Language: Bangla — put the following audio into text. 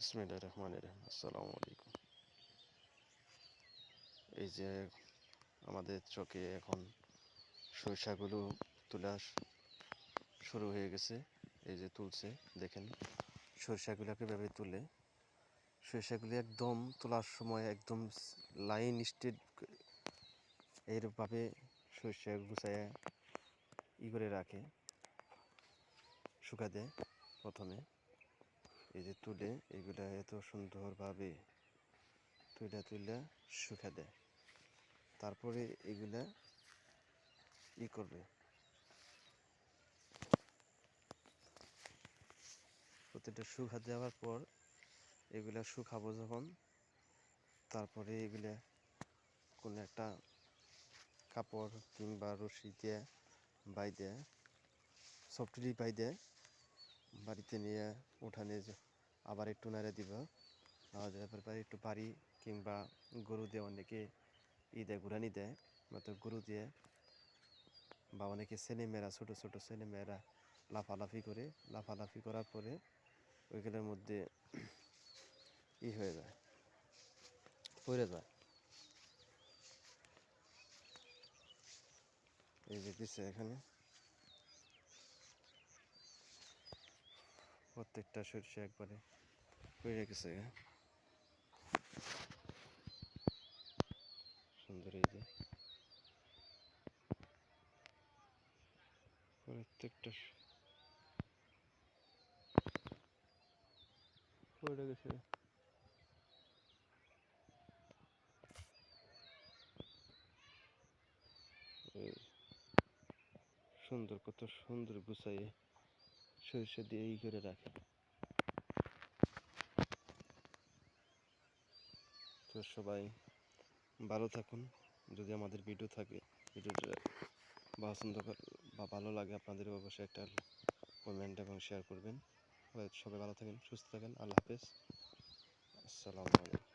বিসমিল্লাহ রহমান রহিম আসসালামু আলাইকুম এই যে আমাদের চোখে এখন সরিষাগুলো তোলা শুরু হয়ে গেছে। এই যে তুলছে, দেখেন। সরিষাগুলোকে ভাবে তুলে, সরিষাগুলি একদম তোলার সময় একদম লাইন স্টেট এইভাবে সরিষা গুছায় ই করে রাখে শুকা দেয় এই যে তুলে, এগুলা এত সুন্দরভাবে তুলে তুলে শুকা দেয় তারপরে এগুলা ই করবে। প্রতিটা শুকা দেওয়ার পর এগুলা শুকাবো যখন, তারপরে এগুলা কোনো একটা কাপড় কিংবা রশি দিয়ে বাই দেয় সফটলি বাই দেয় বাড়িতে নিয়ে উঠানে আবার একটু নাড়ে দিব। দেওয়ার পরে একটু বাড়ি কিংবা গরু দিয়ে অনেকে ই দেয় ঘুরানি দেয়। নয়তো গরু দিয়ে বা অনেকে ছেলেমেয়েরা, ছোটো ছোটো ছেলেমেয়েরা লাফালাফি করে, লাফালাফি করার পরে ওইগুলোর মধ্যে ই হয়ে যায়, পড়ে যায়। এই যে দিছে এখানে। প্রত্যেকটা সরষে একবারে পড়ে গেছে। সুন্দর এই যে। প্রত্যেকটা পড়ে গেছে। সুন্দর, কত সুন্দর গুছাইয়ে। সরিষা দিয়ে ই করে রাখে। তো সবাই ভালো থাকুন। যদি আমাদের ভিডিও থাকে ভিডিওটা পছন্দ বা ভালো লাগে, আপনাদের অবশ্যই একটা কমেন্ট এবং শেয়ার করবেন। সবাই ভালো থাকেন, সুস্থ থাকেন। আল্লাহ হাফেজ। আসসালামু আলাইকুম।